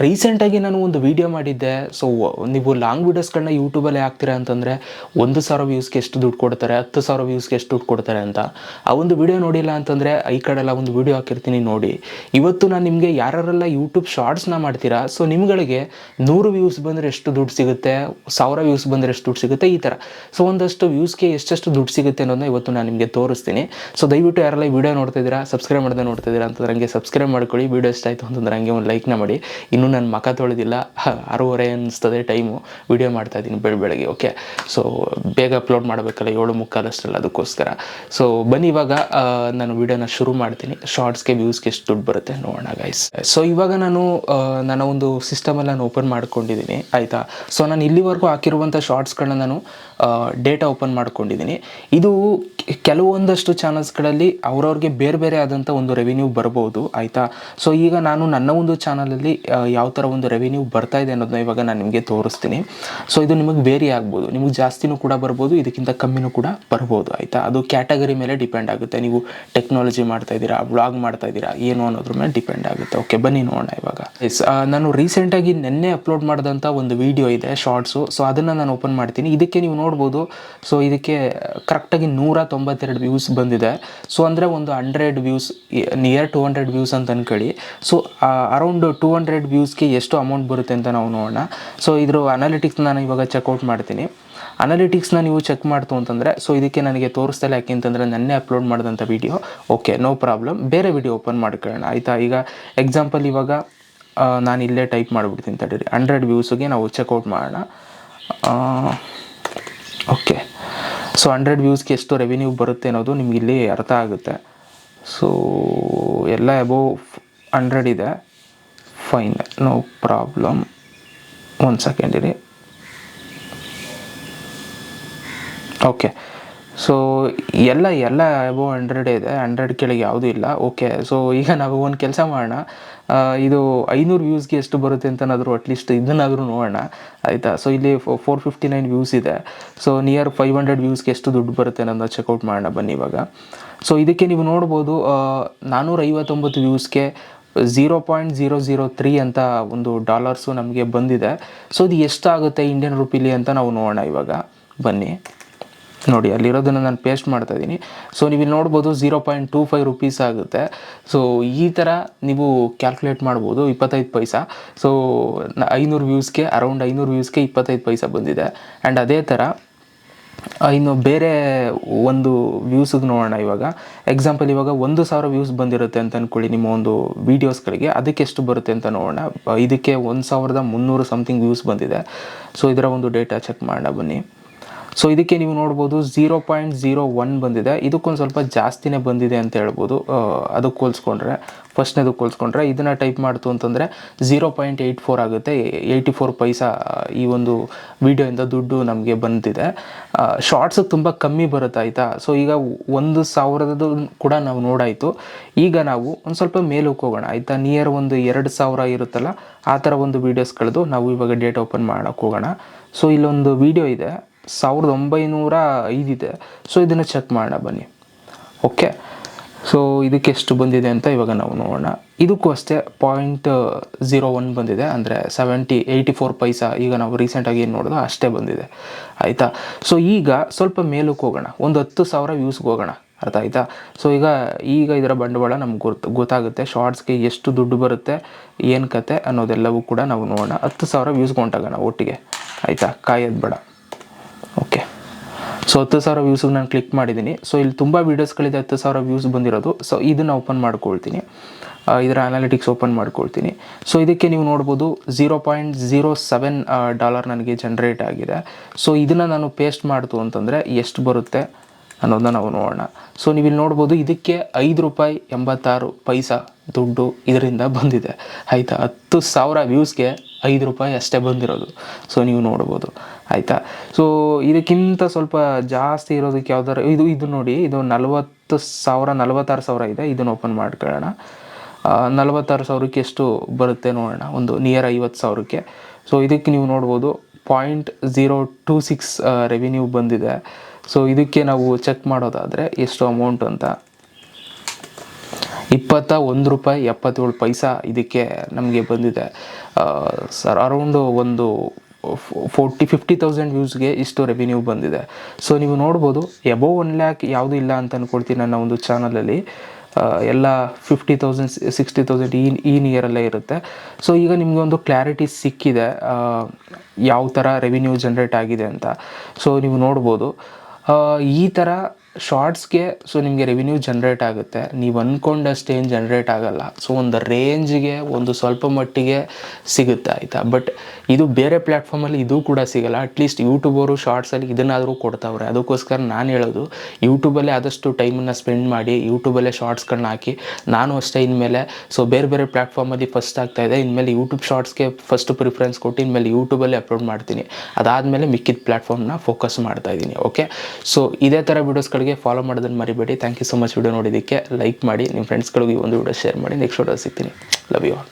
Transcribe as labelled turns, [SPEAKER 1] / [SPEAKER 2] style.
[SPEAKER 1] ರೀಸೆಂಟಾಗಿ ನಾನು ಒಂದು ವಿಡಿಯೋ ಮಾಡಿದ್ದೆ. ಸೊ ನೀವು ಲಾಂಗ್ ವೀಡಿಯೋಸ್ಗಳನ್ನ ಯೂಟ್ಯೂಬಲ್ಲಿ ಹಾಕ್ತೀರಾ ಅಂತಂದರೆ, ಒಂದು ಸಾವಿರ ವ್ಯೂಸ್ಗೆ ಎಷ್ಟು ದುಡ್ಡು ಕೊಡ್ತಾರೆ, ಹತ್ತು ಸಾವಿರ ವ್ಯೂಸ್ಗೆ ಎಷ್ಟು ದುಡ್ಡು ಕೊಡ್ತಾರೆ ಅಂತ. ಆ ಒಂದು ವಿಡಿಯೋ ನೋಡಿಲ್ಲ ಅಂತಂದರೆ, ಈ ಕಡೆಲ್ಲ ಒಂದು ವಿಡಿಯೋ ಹಾಕಿರ್ತೀನಿ ನೋಡಿ. ಇವತ್ತು ನಾನು ನಿಮಗೆ ಯಾರೆಲ್ಲ ಯೂಟ್ಯೂಬ್ ಶಾರ್ಟ್ಸ್ನ ಮಾಡ್ತೀರಾ ಸೊ ನಿಮ್ಗಳಿಗೆ ನೂರು ವ್ಯೂಸ್ ಬಂದರೆ ಎಷ್ಟು ದುಡ್ಡು ಸಿಗುತ್ತೆ, ಸಾವಿರ ವ್ಯೂಸ್ ಬಂದರೆ ಎಷ್ಟು ದುಡ್ಡು ಸಿಗುತ್ತೆ, ಈ ಥರ ಸೊ ಒಂದಷ್ಟು ವ್ಯೂಸ್ಗೆ ಎಷ್ಟೆಷ್ಟು ದುಡ್ಡು ಸಿಗುತ್ತೆ ಅನ್ನೋದನ್ನ ಇವತ್ತು ನಾನು ನಿಮಗೆ ತೋರಿಸ್ತೀನಿ. ಸೊ ದಯವಿಟ್ಟು ಯಾರೆಲ್ಲ ವಿಡಿಯೋ ನೋಡ್ತಾ ಇದ್ದೀರಾ ಸಬ್ಸ್ಕ್ರೈಬ್ ಮಾಡದೆ ನೋಡ್ತಾ ಇದ್ದೀರಾ ಅಂತಂದ್ರೆ ಹಂಗೆ ಸಬ್ಸ್ಕ್ರೈಬ್ ಮಾಡ್ಕೊಳ್ಳಿ. ವಿಡಿಯೋ ಇಷ್ಟ ಆಯಿತು ಅಂತಂದ್ರೆ ಹಂಗೆ ಒಂದು ಲೈಕ್ನ ಮಾಡಿ. ನನ್ನ ಮಕ ತೊಳೆದಿಲ್ಲ. ಆರೂವರೆ ಅನ್ನಿಸ್ತದೆ ಟೈಮು. ವಿಡಿಯೋ ಮಾಡ್ತಾ ಇದ್ದೀನಿ ಬೆಳ, ಬೆಳಗ್ಗೆ, ಓಕೆ? ಸೊ ಬೇಗ ಅಪ್ಲೋಡ್ ಮಾಡಬೇಕಲ್ಲ, ಏಳು ಮುಕ್ಕಾಲಷ್ಟಲ್ಲ ಅದಕ್ಕೋಸ್ಕರ. ಸೊ ಬನ್ನಿ ಇವಾಗ ನಾನು ವಿಡಿಯೋನ ಶುರು ಮಾಡ್ತೀನಿ. ಶಾರ್ಟ್ಸ್ಗೆ ವ್ಯೂಸ್ಗೆ ಎಷ್ಟು ದುಡ್ಡು ಬರುತ್ತೆ ನೋಡೋಣ ಗೈಸ್ ಸೊ ಇವಾಗ ನಾನು ನನ್ನ ಒಂದು ಸಿಸ್ಟಮಲ್ಲಿ ನಾನು ಓಪನ್ ಮಾಡ್ಕೊಂಡಿದ್ದೀನಿ, ಆಯಿತಾ? ಸೊ ನಾನು ಇಲ್ಲಿವರೆಗೂ ಹಾಕಿರುವಂಥ ಶಾರ್ಟ್ಸ್ಗಳನ್ನ ನಾನು ಡೇಟಾ ಓಪನ್ ಮಾಡ್ಕೊಂಡಿದ್ದೀನಿ. ಇದು ಕೆಲವೊಂದಷ್ಟು ಚಾನಲ್ಸ್ಗಳಲ್ಲಿ ಅವ್ರವ್ರಿಗೆ ಬೇರೆ ಬೇರೆ ಆದಂಥ ಒಂದು ರೆವಿನ್ಯೂ ಬರ್ಬೋದು, ಆಯಿತಾ? ಸೊ ಈಗ ನಾನು ನನ್ನ ಒಂದು ಚಾನಲಲ್ಲಿ ಯಾವ ಥರ ಒಂದು ರೆವಿನ್ಯೂ ಬರ್ತಾ ಇದೆ ಅನ್ನೋದನ್ನ ಇವಾಗ ನಾನು ನಿಮಗೆ ತೋರಿಸ್ತೀನಿ. ಸೊ ಇದು ನಿಮಗೆ ವೇರಿ ಆಗ್ಬೋದು. ನಿಮಗೆ ಜಾಸ್ತಿನೂ ಕೂಡ ಬರ್ಬೋದು ಇದಕ್ಕಿಂತ ಕಮ್ಮಿನೂ ಕೂಡ ಬರ್ಬೋದು ಆಯಿತಾ? ಅದು ಕ್ಯಾಟಗರಿ ಮೇಲೆ ಡಿಪೆಂಡ್ ಆಗುತ್ತೆ. ನೀವು ಟೆಕ್ನಾಲಜಿ ಮಾಡ್ತಾ ಇದ್ದೀರಾ ಬ್ಲಾಗ್ ಮಾಡ್ತಾ ಇದ್ದೀರಾ ಏನು ಅನ್ನೋದ್ರ ಮೇಲೆ ಡಿಪೆಂಡ್ ಆಗುತ್ತೆ. ಓಕೆ ಬನ್ನಿ ನೋಡೋಣ ಇವಾಗ. ಎಸ್ ನಾನು ರೀಸೆಂಟಾಗಿ ನಿನ್ನೆ ಅಪ್ಲೋಡ್ ಮಾಡಿದಂಥ ಒಂದು ವಿಡಿಯೋ ಇದೆ ಶಾರ್ಟ್ಸು ಸೊ ಅದನ್ನು ನಾನು ಓಪನ್ ಮಾಡ್ತೀನಿ. ಇದಕ್ಕೆ ನೀವು ನೋಡ್ಬೋದು ಸೊ ಇದಕ್ಕೆ ಕರೆಕ್ಟಾಗಿ ನೂರ ತೊಂಬತ್ತೆರಡು ವ್ಯೂಸ್ ಬಂದಿದೆ. ಸೊ ಅಂದರೆ ಒಂದು hundred views near to hundred views ಅಂತ ಅನ್ಕೊಳ್ಳಿ. ಸೊ ಅರೌಂಡ್ ಟು ಹಂಡ್ರೆಡ್ ವ್ಯೂಸ್ಗೆ ಎಷ್ಟು ಅಮೌಂಟ್ ಬರುತ್ತೆ ಅಂತ ನಾವು ನೋಡೋಣ. ಸೊ ಇದ್ರ ಅನಾಲಿಟಿಕ್ಸ್ ನಾನು ಇವಾಗ ಚೆಕ್ಔಟ್ ಮಾಡ್ತೀನಿ. ಅನಾಲಿಟಿಕ್ಸ್ನ ನೀವು ಚೆಕ್ ಮಾಡ್ತು ಅಂತಂದರೆ ಸೊ ಇದಕ್ಕೆ ನನಗೆ ತೋರಿಸ್ತಲ್ಲ ಯಾಕೆ ಅಂತಂದರೆ ನನ್ನೇ ಅಪ್ಲೋಡ್ ಮಾಡಿದಂಥ ವಿಡಿಯೋ ಓಕೆ ನೋ ಪ್ರಾಬ್ಲಮ್ ಬೇರೆ ವಿಡಿಯೋ ಓಪನ್ ಮಾಡ್ಕೊಳ್ಳೋಣ. ಆಯಿತಾ? ಈಗ ಎಕ್ಸಾಂಪಲ್ ಇವಾಗ ನಾನು ಇಲ್ಲೇ ಟೈಪ್ ಮಾಡಿಬಿಡ್ತೀನಿ ತಡೀರಿ ಹಂಡ್ರೆಡ್ ವ್ಯೂಸ್ಗೆ ನಾವು ಚೆಕ್ಔಟ್ ಮಾಡೋಣ. ಓಕೆ ಸೊ ಹಂಡ್ರೆಡ್ ವ್ಯೂಸ್ಗೆ ಎಷ್ಟು ರೆವಿನ್ಯೂ ಬರುತ್ತೆ ಅನ್ನೋದು ನಿಮಗೆ ಇಲ್ಲಿ ಅರ್ಥ ಆಗುತ್ತೆ. ಸೊ ಎಲ್ಲ ಅಬೋವ್ ಹಂಡ್ರೆಡ್ ಇದೆ. ಫೈನ್ ನೋ ಪ್ರಾಬ್ಲಮ್ ಒಂದು ಸೆಕೆಂಡ್ ಇರಿ ಓಕೆ ಸೊ ಎಲ್ಲ ಎಲ್ಲ ಅಬೋ ಹಂಡ್ರೆಡ್ ಇದೆ ಹಂಡ್ರೆಡ್ ಕೆಳಗೆ ಯಾವುದೂ ಇಲ್ಲ. ಓಕೆ ಸೊ ಈಗ ನಾವು ಒಂದು ಕೆಲಸ ಮಾಡೋಣ. ಇದು ಐನೂರು ವ್ಯೂಸ್ಗೆ ಎಷ್ಟು ಬರುತ್ತೆ ಅಂತನಾದರೂ ಅಟ್ಲೀಸ್ಟ್ ಇದನ್ನಾದರೂ ನೋಡೋಣ. ಆಯಿತಾ? ಸೊ ಇಲ್ಲಿ ಫೋರ್ ಫಿಫ್ಟಿ ನೈನ್ ವ್ಯೂಸ್ ಇದೆ. ಸೊ ನಿಯರ್ ಫೈವ್ ಹಂಡ್ರೆಡ್ ವ್ಯೂಸ್ಗೆ ಎಷ್ಟು ದುಡ್ಡು ಬರುತ್ತೆ ಅನ್ನೋದು ಚೆಕ್ಔಟ್ ಮಾಡೋಣ ಬನ್ನಿ ಇವಾಗ. ಸೊ ಇದಕ್ಕೆ ನೀವು ನೋಡ್ಬೋದು ನಾನ್ನೂರ ಐವತ್ತೊಂಬತ್ತು ವ್ಯೂಸ್ಗೆ zero point zero zero three ಅಂತ ಒಂದು ಡಾಲರ್ಸು ನಮಗೆ ಬಂದಿದೆ. ಸೊ ಇದು ಎಷ್ಟಾಗುತ್ತೆ ಇಂಡಿಯನ್ ರೂಪೀಲಿ ಅಂತ ನಾವು ನೋಡೋಣ ಇವಾಗ. ಬನ್ನಿ. ನೋಡಿ, ಅಲ್ಲಿರೋದನ್ನು ನಾನು ಪೇಸ್ಟ್ ಮಾಡ್ತಾ ಇದ್ದೀನಿ. ಸೊ ನೀವು ಇಲ್ಲಿ ನೋಡ್ಬೋದು zero point two five rupees ಆಗುತ್ತೆ. ಸೊ ಈ ಥರ ನೀವು ಕ್ಯಾಲ್ಕುಲೇಟ್ ಮಾಡ್ಬೋದು ಇಪ್ಪತ್ತೈದು ಪೈಸಾ. ಸೊ ಐನೂರು ವ್ಯೂಸ್ಗೆ ಅರೌಂಡ್ ಐನೂರು ವ್ಯೂಸ್ಗೆ ಇಪ್ಪತ್ತೈದು ಪೈಸಾ ಬಂದಿದೆ. ಆ್ಯಂಡ್ ಅದೇ ಥರ ಇನ್ನು ಬೇರೆ ಒಂದು ವ್ಯೂಸಿಗೆ ನೋಡೋಣ ಇವಾಗ. ಎಕ್ಸಾಂಪಲ್ ಇವಾಗ ಒಂದು ಸಾವಿರ ವ್ಯೂಸ್ ಬಂದಿರುತ್ತೆ ಅಂತ ಅಂದ್ಕೊಳ್ಳಿ ನಿಮ್ಮ ಒಂದು ವೀಡಿಯೋಸ್ಗಳಿಗೆ ಅದಕ್ಕೆ ಎಷ್ಟು ಬರುತ್ತೆ ಅಂತ ನೋಡೋಣ. ಇದಕ್ಕೆ ಒಂದು ಸಾವಿರದ ಮುನ್ನೂರು ಸಮಥಿಂಗ್ ವ್ಯೂಸ್ ಬಂದಿದೆ. ಸೊ ಇದರ ಒಂದು ಡೇಟಾ ಚೆಕ್ ಮಾಡೋಣ ಬನ್ನಿ. ಸೊ ಇದಕ್ಕೆ ನೀವು ನೋಡ್ಬೋದು ಝೀರೋ ಪಾಯಿಂಟ್ ಜೀರೋ ಒನ್ ಬಂದಿದೆ. ಇದಕ್ಕೊಂದು ಸ್ವಲ್ಪ ಜಾಸ್ತಿನೇ ಬಂದಿದೆ ಅಂತ ಹೇಳ್ಬೋದು. ಅದು ಅದಕ್ಕೆ ಹೋಲಿಸ್ಕೊಂಡ್ರೆ ಫಸ್ಟ್ನೇದಕ್ಕೆ ಹೋಲಿಸ್ಕೊಂಡ್ರೆ ಇದನ್ನು ಟೈಪ್ ಮಾಡ್ತು ಅಂತಂದರೆ ಝೀರೋ ಪಾಯಿಂಟ್ ಏಯ್ಟ್ ಫೋರ್ ಆಗುತ್ತೆ. ಏಯ್ಟಿ ಫೋರ್ ಪೈಸಾ ಈ ಒಂದು ವಿಡಿಯೋಯಿಂದ ದುಡ್ಡು ನಮಗೆ ಬಂದಿದೆ. ಶಾರ್ಟ್ಸ್ ತುಂಬ ಕಮ್ಮಿ ಬರುತ್ತೆ ಆಯಿತಾ? ಸೊ ಈಗ ಒಂದು ಸಾವಿರದ್ದು ಕೂಡ ನಾವು ನೋಡಾಯಿತು. ಈಗ ನಾವು ಒಂದು ಸ್ವಲ್ಪ ಮೇಲಕ್ಕೆ ಹೋಗೋಣ. ಆಯಿತಾ? ನಿಯರ್ ಒಂದು ಎರಡು ಸಾವಿರ ಇರುತ್ತಲ್ಲ, ಆ ಥರ ಒಂದು ವೀಡಿಯೋಸ್ಗಳದ್ದು ನಾವು ಇವಾಗ ಡೇಟ್ ಓಪನ್ ಮಾಡೋಕ್ಕೆ ಹೋಗೋಣ. ಸೊ ಇಲ್ಲೊಂದು ವಿಡಿಯೋ ಇದೆ. ಸಾವಿರದ ಒಂಬೈನೂರ ಐದಿದೆ ಸೊ ಇದನ್ನು ಚೆಕ್ ಮಾಡೋಣ ಬನ್ನಿ. ಓಕೆ ಸೊ ಇದಕ್ಕೆ ಎಷ್ಟು ಬಂದಿದೆ ಅಂತ ಇವಾಗ ನಾವು ನೋಡೋಣ. ಇದಕ್ಕೂ ಅಷ್ಟೇ ಪಾಯಿಂಟ್ ಝೀರೋ ಒನ್ ಬಂದಿದೆ. ಅಂದರೆ ಸೆವೆಂಟಿ ಏಯ್ಟಿ ಫೋರ್ ಪೈಸಾ ಈಗ ನಾವು ರೀಸೆಂಟಾಗಿ ಏನು ನೋಡೋದು ಅಷ್ಟೇ ಬಂದಿದೆ. ಆಯಿತಾ? ಸೊ ಈಗ ಸ್ವಲ್ಪ ಮೇಲಕ್ಕೆ ಹೋಗೋಣ. ಒಂದು ಹತ್ತು ಸಾವಿರ ವ್ಯೂಸ್ಗೆ ಹೋಗೋಣ. ಅರ್ಥ ಆಯಿತಾ? ಸೊ ಈಗ ಈಗ ಇದರ ಬಂಡವಾಳ ನಮ್ಗೆ ಗೊತ್ತು ಗೊತ್ತಾಗುತ್ತೆ. ಶಾರ್ಟ್ಸ್ಗೆ ಎಷ್ಟು ದುಡ್ಡು ಬರುತ್ತೆ, ಏನು ಕತೆ ಅನ್ನೋದೆಲ್ಲವೂ ಕೂಡ ನಾವು ನೋಡೋಣ. ಹತ್ತು ಸಾವಿರ ವ್ಯೂಸ್ಗೆ ಹೊಂಟಾಗೋಣ ಒಟ್ಟಿಗೆ. ಆಯಿತಾ? ಕಾಯೋದು ಬೇಡ. ಸೊ ಹತ್ತು ಸಾವಿರ ವ್ಯೂಸ್ ನಾನು ಕ್ಲಿಕ್ ಮಾಡಿದ್ದೀನಿ ಸೊ ಇಲ್ಲಿ ತುಂಬ ವೀಡಿಯೋಸ್ಗಳಿದೆ ಹತ್ತು ಸಾವಿರ ವ್ಯೂಸ್ ಬಂದಿರೋದು. ಸೊ ಇದನ್ನು ಓಪನ್ ಮಾಡ್ಕೊಳ್ತೀನಿ. ಇದರ ಅನಾಲಿಟಿಕ್ಸ್ ಓಪನ್ ಮಾಡ್ಕೊಳ್ತೀನಿ. ಸೊ ಇದಕ್ಕೆ ನೀವು ನೋಡ್ಬೋದು zero point zero seven dollar ನನಗೆ ಜನ್ರೇಟ್ ಆಗಿದೆ. ಸೊ ಇದನ್ನು ನಾನು ಪೇಸ್ಟ್ ಮಾಡ್ತು ಅಂತಂದರೆ ಎಷ್ಟು ಬರುತ್ತೆ ಅನ್ನೋದನ್ನ ನಾವು ನೋಡೋಣ. ಸೊ ನೀವು ಇಲ್ಲಿ ನೋಡ್ಬೋದು ಇದಕ್ಕೆ ಐದು ರೂಪಾಯಿ ಎಂಬತ್ತಾರು ಪೈಸಾ ದುಡ್ಡು ಇದರಿಂದ ಬಂದಿದೆ. ಆಯಿತಾ? ಹತ್ತು ಸಾವಿರ ವ್ಯೂಸ್ಗೆ ಐದು ರೂಪಾಯಿ ಅಷ್ಟೇ ಬಂದಿರೋದು. ಸೊ ನೀವು ನೋಡ್ಬೋದು. ಆಯಿತಾ? ಸೊ ಇದಕ್ಕಿಂತ ಸ್ವಲ್ಪ ಜಾಸ್ತಿ ಇರೋದಕ್ಕೆ ಯಾವ್ದಾರು, ಇದು ಇದು ನೋಡಿ, ಇದು ನಲವತ್ತು ಸಾವಿರ, ನಲವತ್ತಾರು ಸಾವಿರ ಇದೆ. ಇದನ್ನು ಓಪನ್ ಮಾಡ್ಕೊಳ್ಳೋಣ. ನಲವತ್ತಾರು ಸಾವಿರಕ್ಕೆ ಎಷ್ಟು ಬರುತ್ತೆ ನೋಡೋಣ. ಒಂದು ನಿಯರ್ ಐವತ್ತು ಸಾವಿರಕ್ಕೆ. ಸೊ ಇದಕ್ಕೆ ನೀವು ನೋಡ್ಬೋದು point zero two six revenue ಬಂದಿದೆ. ಸೊ ಇದಕ್ಕೆ ನಾವು ಚೆಕ್ ಮಾಡೋದಾದರೆ ಎಷ್ಟು ಅಮೌಂಟ್ ಅಂತ. ಇಪ್ಪತ್ತ ಒಂದು ರೂಪಾಯಿ, ಎಪ್ಪತ್ತೇಳು ಪೈಸಾ ಇದಕ್ಕೆ ನಮಗೆ ಬಂದಿದೆ. ಸರ್ ಅರೌಂಡು ಒಂದು ಫೋರ್ಟಿ, ಫಿಫ್ಟಿ ತೌಸಂಡ್ ವ್ಯೂಸ್ಗೆ ಇಷ್ಟು ರೆವಿನ್ಯೂ ಬಂದಿದೆ. ಸೊ ನೀವು ನೋಡ್ಬೋದು ಎಬೋ ಒನ್ ಲ್ಯಾಕ್ ಯಾವುದೂ ಇಲ್ಲ ಅಂತ ಅಂದ್ಕೊಳ್ತೀನಿ ನನ್ನ ಒಂದು ಚಾನಲಲ್ಲಿ ಎಲ್ಲ ಫಿಫ್ಟಿ ತೌಸಂಡ್ ಸಿಕ್ಸ್ಟಿ ತೌಸಂಡ್ ಈ ಈ ನಿಯರಲ್ಲೇ ಇರುತ್ತೆ. ಸೊ ಈಗ ನಿಮಗೆ ಒಂದು ಕ್ಲಾರಿಟಿ ಸಿಕ್ಕಿದೆ ಯಾವ ಥರ ರೆವಿನ್ಯೂ ಜನ್ರೇಟ್ ಆಗಿದೆ ಅಂತ. ಸೊ ನೀವು ನೋಡ್ಬೋದು ಈ ಥರ ಶಾರ್ಟ್ಸ್ಗೆ ಸೊ ನಿಮಗೆ ರೆವಿನ್ಯೂ ಜನ್ರೇಟ್ ಆಗುತ್ತೆ. ನೀವು ಅಂದ್ಕೊಂಡಷ್ಟು ಏನು ಜನ್ರೇಟ್ ಆಗಲ್ಲ. ಸೊ ಒಂದು ರೇಂಜ್ಗೆ ಒಂದು ಸ್ವಲ್ಪ ಮಟ್ಟಿಗೆ ಸಿಗುತ್ತೆ, ಆಯಿತಾ? ಬಟ್ ಇದು ಬೇರೆ ಪ್ಲ್ಯಾಟ್ಫಾರ್ಮಲ್ಲಿ ಇದು ಕೂಡ ಸಿಗಲ್ಲ. ಅಟ್ಲೀಸ್ಟ್ ಯೂಟ್ಯೂಬವರು ಶಾರ್ಟ್ಸಲ್ಲಿ ಇದನ್ನಾದರೂ ಕೊಡ್ತಾವ್ರೆ. ಅದಕ್ಕೋಸ್ಕರ ನಾನು ಹೇಳೋದು ಯೂಟ್ಯೂಬಲ್ಲೇ ಆದಷ್ಟು ಟೈಮನ್ನು ಸ್ಪೆಂಡ್ ಮಾಡಿ ಯೂಟ್ಯೂಬಲ್ಲೇ ಶಾರ್ಟ್ಸ್ಗಳನ್ನ ಹಾಕಿ, ನಾನು ಅಷ್ಟೇ ಇನ್ಮೇಲೆ ಸೊ ಬೇರೆ ಬೇರೆ ಪ್ಲ್ಯಾಟ್ಫಾರ್ಮಲ್ಲಿ ಫಸ್ಟ್ ಆಗ್ತಾ ಇದೆ. ಇನ್ಮೇಲೆ ಯೂಟ್ಯೂಬ್ ಶಾರ್ಟ್ಸ್ಗೆ ಫಸ್ಟ್ ಪ್ರಿಫರೆನ್ಸ್ ಕೊಟ್ಟು, ಇನ್ಮೇಲೆ ಯೂಟ್ಯೂಬಲ್ಲೇ ಅಪ್ಲೋಡ್ ಮಾಡ್ತೀನಿ. ಅದಾದಮೇಲೆ ಮಿಕ್ಕಿದ ಪ್ಲ್ಯಾಟ್ಫಾರ್ಮ್ನ ಫೋಕಸ್ ಮಾಡ್ತಾ ಇದ್ದೀನಿ ಓಕೆ ಸೊ ಇದೇ ಥರ ವೀಡಿಯೋಸ್ಗಳಿಗೆ ಫಾಲೋ ಮಾಡೋದನ್ನು ಮರಿಬೇಡಿ. Thank you so much video ನೋಡಿದ್ದಕ್ಕೆ ಲೈಕ್ ಮಾಡಿ. ನಿಮ್ಮ ಫ್ರೆಂಡ್ಸ್ಗಳಿಗೆ ಈ ಒಂದು ವಿಡಿಯೋ ಶೇರ್ ಮಾಡಿ. ನೆಕ್ಸ್ಟ್ ವಿಡಿಯೋ ಸಿಗ್ತೀನಿ. Love you all